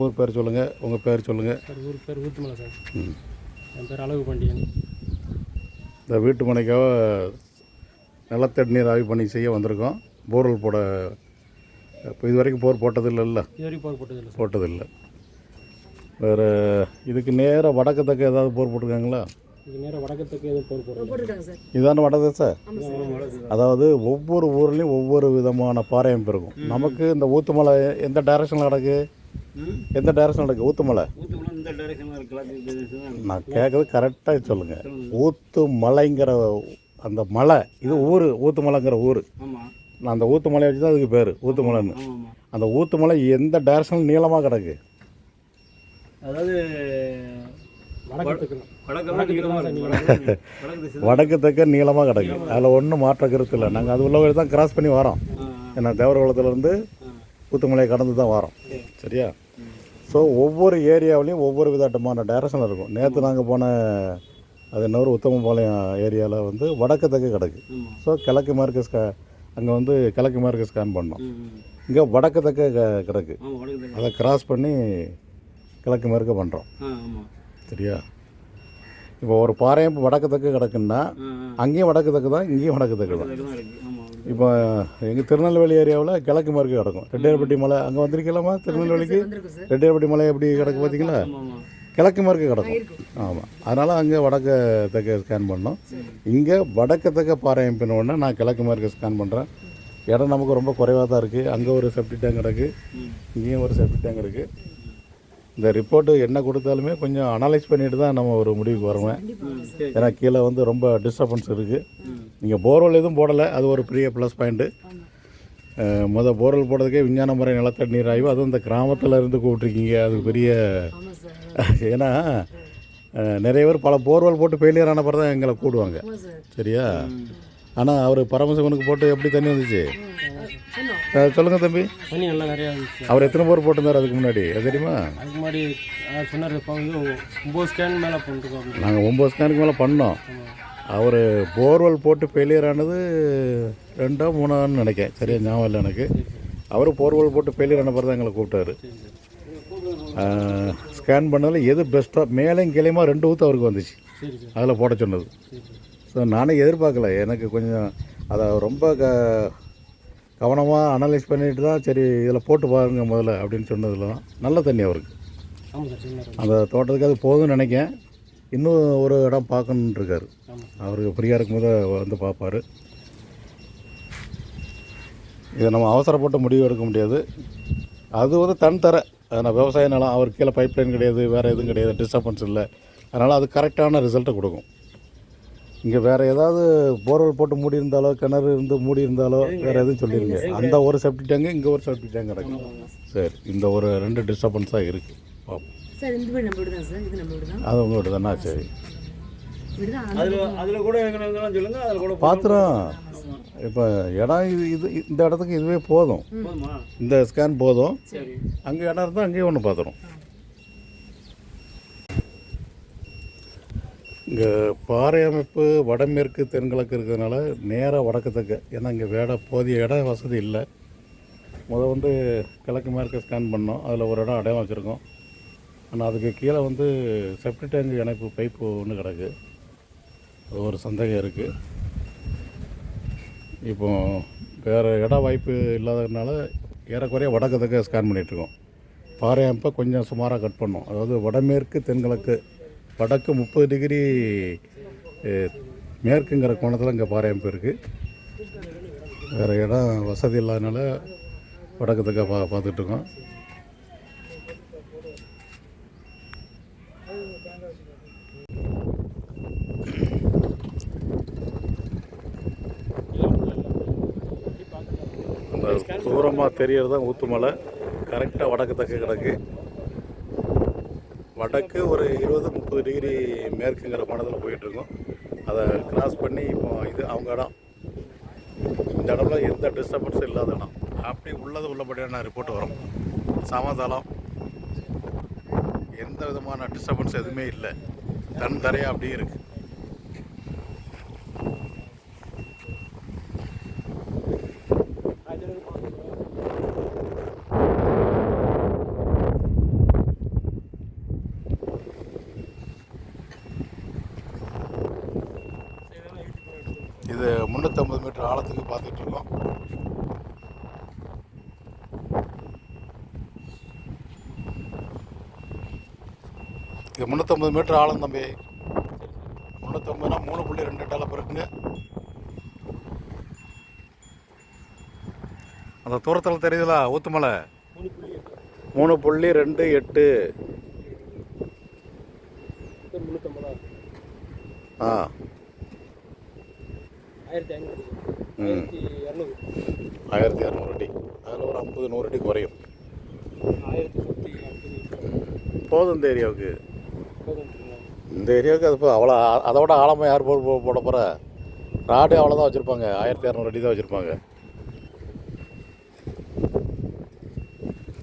ஊர் பேர் சொல்லுங்கள் உங்கள் பேர் சொல்லுங்கள் சார் ஊர் பேர் ஊத்துமலை சார். ம். என் பேர் அழகு பாண்டியன். இந்த வீட்டு மனைக்காக நிலத்தடி நீர் ஆய்வு பணி செய்ய வந்திருக்கோம். போர்வெல் போட இப்போ இது வரைக்கும் போர் போட்டதில்லைல்ல இது வரைக்கும் போர் போட்டதில்லை போட்டதில்லை. வேறு இதுக்கு நேராக வடக்கு தக்க ஏதாவது போர் போட்டிருக்காங்களா? இதான வடக்கு சார். அதாவது ஒவ்வொரு ஊர்லேயும் ஒவ்வொரு விதமான பாறை அமைப்பு இருக்கும் நமக்கு இந்த ஊத்துமலை எந்த டைரக்ஷனில் கிடக்கு எந்த டைரக்ஷனில் கிடக்கு ஊத்துமலை. நான் கேட்குறது கரெக்டாக சொல்லுங்கள் ஊத்துமலைங்கிற அந்த மலை இது ஊர் ஊத்துமலைங்கிற ஊர். ஆமா. நான் அந்த ஊத்துமலை வச்சு தான் அதுக்கு பேர் ஊத்துமலைன்னு அந்த ஊத்துமலை எந்த டைரக்ஷனில் நீளமாக கிடக்கு? அதாவது வடக்கு தெற்க நீளமாக கிடக்கு. அதில் ஒன்றும் மாற்ற கருத்து இல்லை. நாங்கள் அது உள்ள தான் கிராஸ் பண்ணி வரோம். ஏன்னா தேவரகுளத்துலேருந்து ஊத்துமலையை கடந்து தான் வரோம். சரியா? ஸோ ஒவ்வொரு ஏரியாவிலையும் ஒவ்வொரு விதமான டைரக்ஷன் இருக்கும். நேற்று நாங்கள் போன அது இன்னொரு உத்தமபாளையம் ஏரியாவில் வந்து வடக்கு தெற்கு கிடக்கு ஸோ கிழக்கு மேற்கு ஸ்கா அங்கே வந்து கிழக்கு மேற்கு ஸ்கேன் பண்ணோம். இங்கே வடக்கு தெற்கு கிடக்கு. அதை கிராஸ் பண்ணி கிழக்கு மேற்கு பண்ணுறோம் சரியா? இப்போ ஒரு பாறையும் வடக்கு தெற்கு கிடக்குன்னா அங்கேயும் வடக்கு தெற்கு தான் இங்கேயும் வடக்கு தெற்கு தான். இப்போ எங்கள் திருநெல்வேலி ஏரியாவில் கிழக்கு மேற்கு கிடக்கும். ரெட்டியார்பட்டி மலை அங்கே வந்திருக்கலாமா திருநெல்வேலிக்கு? ரெட்டியார்பட்டி மலை எப்படி கிடக்கு பார்த்தீங்களா கிழக்கு மேற்கு கிடக்கும். ஆமாம் அதனால் அங்கே வடக்கு தெற்க ஸ்கேன் பண்ணோம். இங்கே வடக்கு தெற்க பாறை உடனே நான் கிழக்கு மேற்கு ஸ்கேன் பண்ணுறேன் இடம் நமக்கு ரொம்ப குறைவாக தான் இருக்குது அங்கே ஒரு செப்டி டேங்க் கிடக்கு. இங்கேயும் ஒரு செப்டி டேங்க் இருக்குது இந்த ரிப்போர்ட்டு என்ன கொடுத்தாலுமே கொஞ்சம் அனலைஸ் பண்ணிட்டு தான் நம்ம ஒரு முடிவுக்கு வருவேன். ஏன்னா கீழே வந்து ரொம்ப டிஸ்டர்பன்ஸ் இருக்குது நீங்கள் போர்வெல் எதுவும் போடலை அது ஒரு பெரிய ப்ளஸ் பாயிண்ட்டு மொதல் போர்வெல் போடுறதுக்கே விஞ்ஞான முறை நிலத்தடி நீர் ஆய்வு அதுவும் இந்த கிராமத்தில் இருந்து கூப்பிட்ருக்கீங்க அது பெரிய ஏன்னா நிறைய பேர் பல போர்வெல் போட்டு ஃபெயிலியர் ஆன பிறகு தான் எங்களை கூடுவாங்க. சரியா? ஆனால் அவர் பரமசிவனுக்கு போட்டு எப்படி தண்ணி வந்துச்சு? சொன்னோம் அஹ், சொல்லுங்க தம்பி. தண்ணி நல்லா நிறையா அவர் எத்தனை போர் போட்டிருந்தார் அதுக்கு முன்னாடி? அது தெரியுமா? அதுக்கு முன்னாடி சொன்னார் இப்போ வந்து ஒம்பது ஸ்கேன் மேலே பண்ணிருக்கோம் நாங்கள் ஒம்பது ஸ்கேனுக்கு மேலே பண்ணோம். அவர் போர்வெல் போட்டு ஃபெயிலியர் ஆனது ரெண்டோ மூணான்னு நினைக்கிறேன். சரியா ஞாபகம் இல்லை எனக்கு. அவர் போர்வெல் போட்டு ஃபெயிலியர் ஆன பிறகு தான் எங்களை கூப்பிட்டாரு. ஸ்கேன் பண்ணதில் எது பெஸ்ட்டாக மேலேயும் கீழேயுமா ரெண்டு ஊற்று அவருக்கு வந்துச்சு. அதில் போட சொன்னது. ஸோ நானே எதிர்பார்க்கல. எனக்கு கொஞ்சம் அதை ரொம்ப க கவனமாக அனலைஸ் பண்ணிட்டு தான் சரி இதில் போட்டு பாருங்க முதல்ல அப்படின்னு சொன்னதில் தான் நல்ல தண்ணி அவருக்கு. அந்த தோட்டத்துக்கு அது போதும்னு நினைக்கேன். இன்னும் ஒரு இடம் ஆமாம் அவருக்கு ஃப்ரீயாக இருக்கும்போது வந்து பார்ப்பாரு. இதை நம்ம அவசரப்பட்டு முடிவு எடுக்க முடியாது. அது வந்து தன் தர. நான் விவசாய நிலம் அவர் கீழே பைப் லைன் கிடையாது வேறு எதுவும் கிடையாது டிஸ்டர்பன்ஸ் இல்லை. அதனால் அது கரெக்டான ரிசல்ட்டை கொடுக்கும். இங்கே வேறு ஏதாவது போர்வெல் போட்டு மூடி இருந்தாலோ கிணறு இருந்து மூடி இருந்தாலோ வேறு எதுவும் சொல்லிடுங்க அந்த ஒரு செப்டி டேங்கு இங்கே ஒரு செப்டி டேங்க் கிடக்கும் சரி இந்த ஒரு ரெண்டு டிஸ்டர்பன்ஸ் தான் இருக்குது பார்ப்போம் அது உங்கள்கிட்ட தானே சரி. பாத்திரம். இப்போ இடம் இது இது இந்த இடத்துக்கு இதுவே போதும். இந்த ஸ்கேன் போதும். சரி. அங்கே இடம் இருந்தால் அங்கேயும் ஒன்று பார்த்துரும் இங்கே பாறை அமைப்பு வடமேற்கு தென்கிழக்கு இருக்கிறதுனால நேராக வடக்கு ஏன்னா இங்கே வேட போதிய இட வசதி இல்லை. முத வந்து கிழக்கு மேற்கு ஸ்கேன் பண்ணோம். அதில் ஒரு இடம் அடையாளம் வச்சுருக்கோம். ஆனால் அதுக்கு கீழே வந்து செப்டி டேங்க் இணைப்பு பைப்பு ஒன்று கிடக்கு. அது ஒரு சந்தேகம் இருக்குது இப்போ வேறு இட வாய்ப்பு இல்லாததுனால ஏறக்குறைய வடக்கு ஸ்கேன் பண்ணிகிட்ருக்கோம் பாறை அமைப்பை கொஞ்சம் சுமாராக கட் பண்ணோம். அதாவது வடமேற்கு தென்கிழக்கு வடக்கு முப்பது டிகிரி மேற்குங்கிற கோணத்தில் இங்கே பாறை அமைப்பு இருக்குது வேறு இடம் வசதி இல்லாதனால வடக்கு தக்க பா பார்த்துட்ருக்கோம். அந்த தூரமாக தெரியறது தான் ஊத்துமலை கரெக்டாக வடக்கு தக்க கிடக்கு வடக்கு ஒரு இருபது முப்பது டிகிரி மேற்குங்கிற பணத்தில் போயிட்டுருக்கோம். அதை கிராஸ் பண்ணி இப்போ இது அவங்க இடம். இந்த இடம்ல எந்த டிஸ்டர்பன்ஸும் இல்லாத இடம். அப்படி உள்ளது உள்ளபடியான ரிப்போர்ட் வரும். சமதளம். எந்த விதமான டிஸ்டர்பன்ஸ் எதுவுமே இல்லை. தன் தரையாக அப்படியே இருக்குது முந்நூற்றம்பது மீட்டர் ஆழத்துக்கு பார்த்துட்டு இருக்கோம். இது முந்நூற்றம்பது மீட்டர் ஆழம் தம்பி. முந்நூற்றம்பதுனா மூணு புள்ளி ரெண்டு டலப் இருக்குங்க அந்த தூரத்தில் தெரியுதுல ஊத்துமலை மூணு புள்ளி ரெண்டு எட்டு. ஆ. ஆயிரத்தி ஐநூறு. ஆயிரத்தி இரநூறு. ஆயிரத்தி இரநூறு அடி. அதில் ஒரு ஐம்பது நூறு அடி குறையும். ஆயிரத்தி நூற்றி ஐம்பது போதும் இந்த ஏரியாவுக்கு. இந்த ஏரியாவுக்கு அது இப்போ அவ்வளோ ஆ- அதை விட ஆழமாக யார் போ போ- போட போகிற ராடு அவ்வளோதான் வச்சுருப்பாங்க. ஆயிரத்தி இரநூறு அடி தான் வச்சுருப்பாங்க.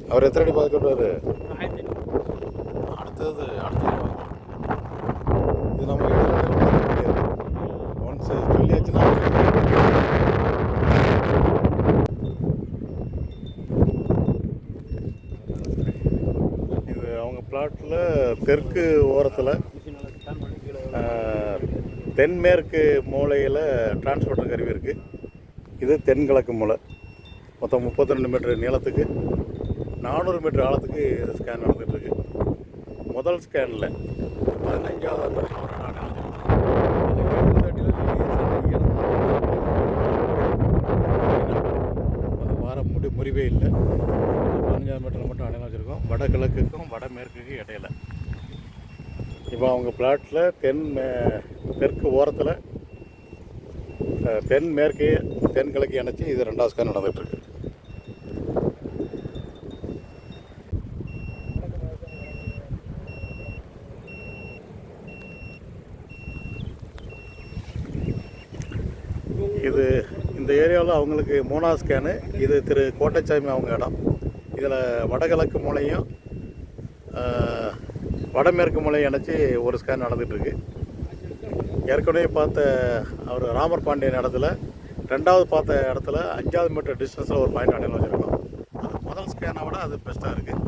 அவர் எத்தனை அடி ஆயிரத்தி ஐநூறு. அடுத்தது அடுத்தது. இது நம்ம இடையில பார்க்க முடியாது ஒன்ஸ் சொல்லியாச்சுன்னா இது அவங்க பிளாட்டில் தெற்கு ஓரத்தில் தென்மேற்கு மூலையில் டிரான்ஸ்போர்ட்டர் கருவி இருக்குது இது தென்கிழக்கு மூலை. மொத்தம் முப்பத்தி ரெண்டு மீட்டர் நீளத்துக்கு நானூறு மீட்டர் ஆழத்துக்கு ஸ்கேன் நடந்துகிட்ருக்கு முதல் ஸ்கேனில் பதினஞ்சாவது அந்த வாரம் முடி முறிவே இல்லை. கிலோமீட்டரில் மட்டும் அடையாளம் வச்சுருக்கோம். வடகிழக்குக்கும் வடமேற்குக்கும் இடையில. இப்போ அவங்க பிளாட்டில் தென் மே- தெற்கு ஓரத்தில் தென் மேற்கு தென்கிழக்கு இணைச்சி இது ரெண்டாவது ஸ்கேன் நடந்துகிட்ருக்கு இது இந்த ஏரியாவில் அவங்களுக்கு மூணாவது ஸ்கேனு இது திரு கோட்டைச்சாமி அவங்க இடம். இதில் வடகிழக்கு மூலையும் வடமேற்கு மூலையும் இணைச்சி ஒரு ஸ்கேன் நடந்துகிட்ருக்கு. ஏற்கனவே பார்த்த அவர் ராமர் பாண்டியன் இடத்துல ரெண்டாவது பார்த்த இடத்துல அஞ்சாவது மீட்டர் டிஸ்டன்ஸில் ஒரு பாயிண்ட் அடையாளம் வச்சுருக்கோம். அது முதல் ஸ்கேனை விட அது பெஸ்ட்டாக இருக்குது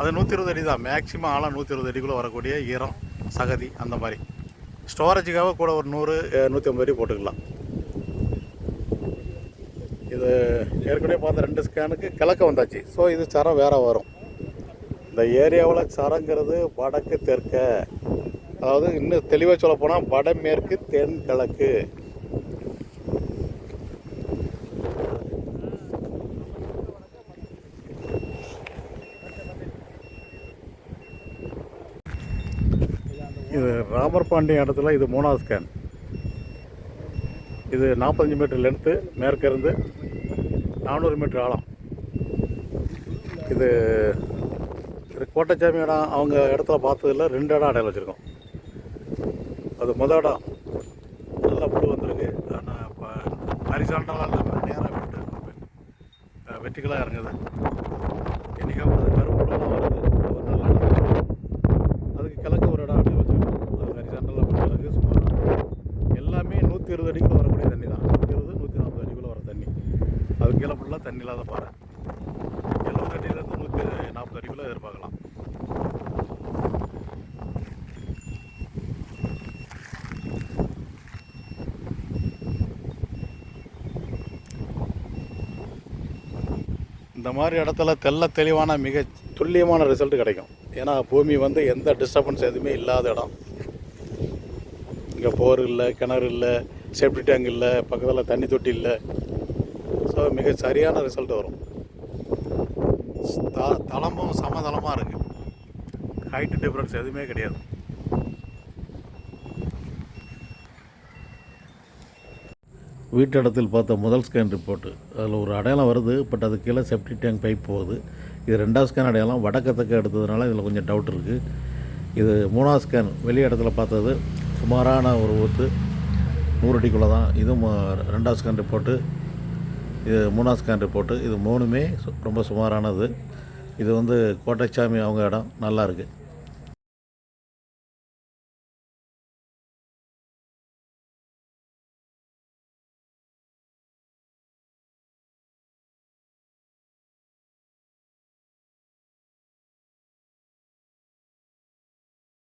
அது நூற்றி இருபது அடி தான். மேக்ஸிமம் ஆழம் நூற்றி இருபது அடிக்குள்ளே வரக்கூடிய ஈரம் சகதி அந்த மாதிரி. ஸ்டோரேஜுக்காக கூட ஒரு நூறு நூற்றி ஐம்பது அடி போட்டுக்கலாம். இது ஏற்கனவே பார்த்த ரெண்டு ஸ்கேனுக்கு கிழக்க வந்தாச்சு. ஸோ இது சரம் வேறு வரும். இந்த ஏரியாவில் சரங்கிறது வடக்கு தெற்க. அதாவது இன்னும் தெளிவாக சொல்ல போனால் வடமேற்கு தென்கிழக்கு இது ராமர் பாண்டியன் இடத்துல இது மூணாவது ஸ்கேன் இது நாற்பத்தஞ்சு மீட்டர் லென்த்து மேற்கிருந்து நானூறு மீட்டர் ஆழம். இது திரு கோட்டச்சாமி இடம் அவங்க இடத்துல பார்த்ததில் ரெண்டு இடம் அடையாளம் வச்சுருக்கோம். அது மொதல் இடம். நல்லா புழு வந்திருக்கு. ஆனால் இப்போ ஹரிசாண்டலாக இல்லாமல் நேராக வெட்டிக்கலாக இறங்குது என்னைக்கா வருது கரும்புலாம் வருது அது ஒரு நல்ல இடம் அதுக்கு கிழக்கு ஒரு இடம் அடையாளம் வச்சுருக்கோம் அது ஹரிசாண்டலாக கிழக்கு சுமார் எல்லாமே நூற்றி இருபது அடிக்குள்ள வரக்கூடிய தண்ணி தான் நூற்றி இருபது நூற்றி நாற்பது அடிக்குள்ள வர தண்ணி அது தண்ணி இல்லாத பாறை. எழுபது அடியிலேருந்து நூற்றி நாற்பது அடிக்குள்ளே எதிர்பார்க்கலாம். இந்த மாதிரி இடத்துல தெள்ள தெளிவான மிக துல்லியமான ரிசல்ட் கிடைக்கும். ஏன்னா பூமி வந்து எந்த டிஸ்டர்பன்ஸ் எதுவுமே இல்லாத இடம். இங்கே போர் இல்லை கிணறு இல்லை சேஃப்டி டேங்க் இல்லை பக்கத்தில் தண்ணி தொட்டி இல்லை. ஸோ மிக சரியான ரிசல்ட் வரும். த தளமும் சமதளமாக இருக்குது ஹைட் டிஃப்ரென்ஸ் எதுவுமே கிடையாது. வீட்டிடத்தில் பார்த்த முதல் ஸ்கேன் ரிப்போர்ட்டு அதில் ஒரு அடையாளம் வருது பட் அது கீழே செப்டி டேங்க் பைப் போகுது. இது ரெண்டாவது ஸ்கேன் அடையாளம். வடக்கத்தக்க எடுத்ததுனால இதில் கொஞ்சம் டவுட் இருக்குது இது மூணாவது ஸ்கேன் வெளி இடத்துல பார்த்தது சுமாரான ஒரு ஊத்து நூறு அடிக்குள்ளே தான் இதுவும் ரெண்டாவது ஸ்கேன் ரிப்போர்ட்டு இது மூணாவது ஸ்கேன் ரிப்போர்ட்டு இது மூணுமே சு- ரொம்ப சுமாரானது. இது வந்து கோட்டைச்சாமி அவங்க இடம். நல்லாயிருக்கு